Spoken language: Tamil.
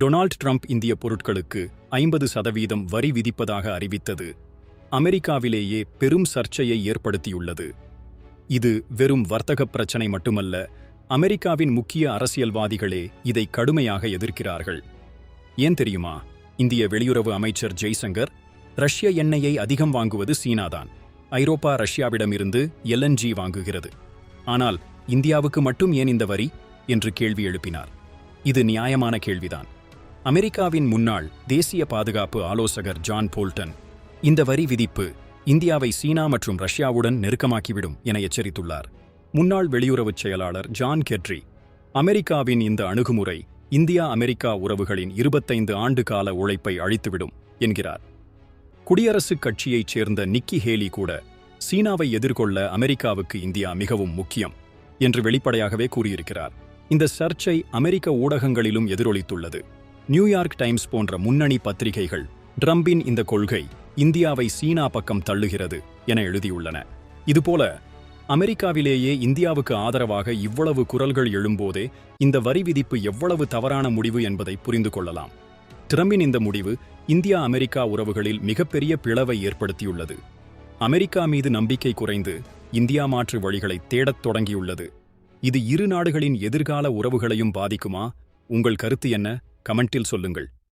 டொனால்ட் ட்ரம்ப் இந்திய பொருட்களுக்கு ஐம்பது சதவீதம் வரி விதிப்பதாக அறிவித்தது. அமெரிக்காவிலேயே பெரும் சர்ச்சையை ஏற்படுத்தியுள்ளது. இது வெறும் வர்த்தக பிரச்சனை மட்டுமல்ல அமெரிக்காவின் முக்கிய அரசியல்வாதிகளே இதை கடுமையாக எதிர்க்கிறார்கள். ஏன் தெரியுமா? இந்திய வெளியுறவு அமைச்சர் ஜெய்சங்கர் ரஷ்ய எண்ணெயை அதிகம் வாங்குவது சீனாதான். ஐரோப்பா ரஷ்யாவிடமிருந்து எல்என்ஜி வாங்குகிறது. ஆனால் இந்தியாவுக்கு மட்டும் ஏன் இந்த வரி? என்று கேள்வி எழுப்பினார். இது நியாயமான கேள்விதான். அமெரிக்காவின் முன்னாள் தேசிய பாதுகாப்பு ஆலோசகர் ஜான் போல்டன் இந்த வரி விதிப்பு இந்தியாவை சீனா மற்றும் ரஷ்யாவுடன் நெருக்கமாக்கிவிடும் என எச்சரித்துள்ளார். முன்னாள் வெளியுறவுச் செயலாளர் ஜான் கெட்ரி அமெரிக்காவின் இந்த அணுகுமுறை இந்தியா அமெரிக்கா உறவுகளின் இருபத்தைந்து ஆண்டு கால உழைப்பை அழித்துவிடும் என்கிறார். குடியரசுக் கட்சியைச் சேர்ந்த நிக்கி ஹேலி கூட சீனாவை எதிர்கொள்ள அமெரிக்காவுக்கு இந்தியா மிகவும் முக்கியம் என்று வெளிப்படையாகவே கூறியிருக்கிறார். இந்த சர்ச்சை அமெரிக்க ஊடகங்களிலும் எதிரொலித்துள்ளது. நியூயார்க் டைம்ஸ் போன்ற முன்னணி பத்திரிகைகள் ட்ரம்பின் இந்த கொள்கை இந்தியாவை சீனா பக்கம் தள்ளுகிறது என எழுதியுள்ளன. இதுபோல அமெரிக்காவிலேயே இந்தியாவுக்கு ஆதரவாக இவ்வளவு குரல்கள் எழும்போதே இந்த வரி விதிப்பு எவ்வளவு தவறான முடிவு என்பதை புரிந்து கொள்ளலாம். ட்ரம்பின் இந்த முடிவு இந்தியா அமெரிக்கா உறவுகளில் மிகப்பெரிய பிளவை ஏற்படுத்தியுள்ளது. அமெரிக்கா மீது நம்பிக்கை குறைந்து இந்தியா மாற்று வழிகளை தேடத் தொடங்கியுள்ளது. இது இரு நாடுகளின் எதிர்கால உறவுகளையும் பாதிக்குமா? உங்கள் கருத்து என்ன? கமெண்டில் சொல்லுங்கள்.